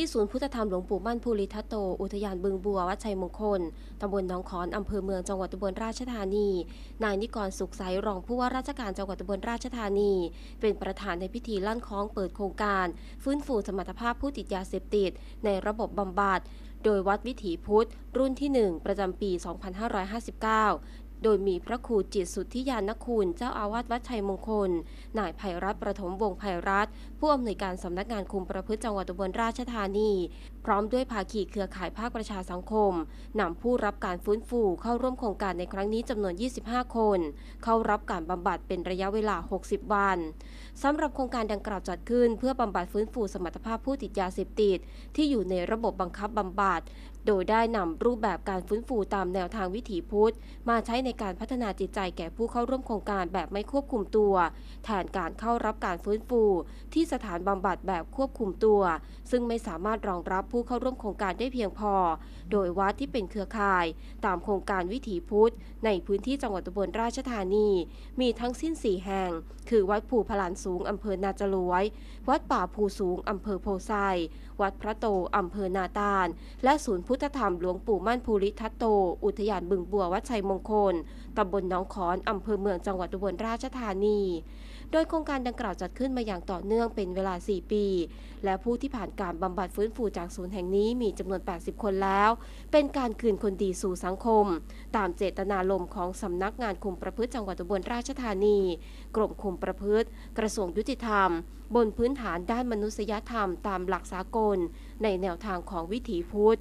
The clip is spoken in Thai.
ที่ศูนย์พุทธธรรมหลวงปู่มั่นภูริทัตโต อุทยานบึงบัววัดชัยมงคล ตำบลหนองขอน อำเภอเมืองจังหวัดอุบลราชธานี นายนิกรสุขใสรองผู้ว่าราชการจังหวัดอุบลราชธานี เป็นประธานในพิธีลั่นคล้องเปิดโครงการ ฟื้นฟูสมรรถภาพผู้ติดยาเสพติด ในระบบบำบัดโดยวัดวิถีพุทธ รุ่นที่ 1 ประจำปี 2559 โดยมีพระครูจิตสุทธิยานคุณ เจ้าอาวาสวัดชัยมงคล นายภัยรัตน์ประถมวงศ์ภัยรัตน์ผู้อำนวยการสำนักงานคุมประพฤติจังหวัดอุบลราชธานี พร้อมด้วยภาคีเครือข่ายภาคประชาสังคมนำผู้รับการฟื้นฟูเข้าร่วมโครงการในครั้งนี้จำนวน 25 คน เข้ารับการบำบัดเป็นระยะเวลา 60 วันสำหรับโครงการดังกล่าวจัดขึ้น เพื่อบำบัดฟื้นฟูสมรรถภาพผู้ติดยาเสพติดที่อยู่ในระบบบังคับบำบัด โดยได้นำรูปแบบการฟื้นฟูตามแนวทางวิถีพุทธ มาใช้ในการพัฒนาจิตใจแก่ผู้เข้าร่วมโครงการแบบไม่ควบคุมตัว แทนการเข้ารับการฟื้นฟู ที่สถานบำบัดแบบควบคุมตัว ซึ่งไม่สามารถรองรับผู้เข้าร่วมโครงการได้เพียงพอ โดยวัดที่เป็นเครือข่าย ตามโครงการวิถีพุทธ ในพื้นที่จังหวัดอุบลราชธานี มีทั้งสิ้น 4 แห่ง คือวัดภูพลานสูงอำเภอนาจลวย วัดป่าภูสูงอำเภอโพไซวัดพระโตอำเภอนาตาล และศูนย์พุทธธรรมหลวงปู่มั่นภูริทัตโต อุทยานบึงบัววัดชัยมงคลตำบลหนองขอนอำเภอเมืองจังหวัดอุบลราชธานี โดยโครงการดังกล่าวจัดขึ้นมาอย่างต่อเนื่องเป็นเวลา 4 ปี และผู้ที่ผ่านการบำบัดฟื้นฟูจากศูนย์แห่งนี้มีจำนวน 80 คนแล้ว เป็นการคืนคนดีสู่สังคม ตามเจตนารมณ์ของสำนักงานคุมประพฤติจังหวัดอุบลราชธานี กรมคุมประพฤติ กระทรวงยุติธรรม บนพื้นฐานด้านมนุษยธรรมตามหลักสากล ในแนวทางของวิถีพุทธ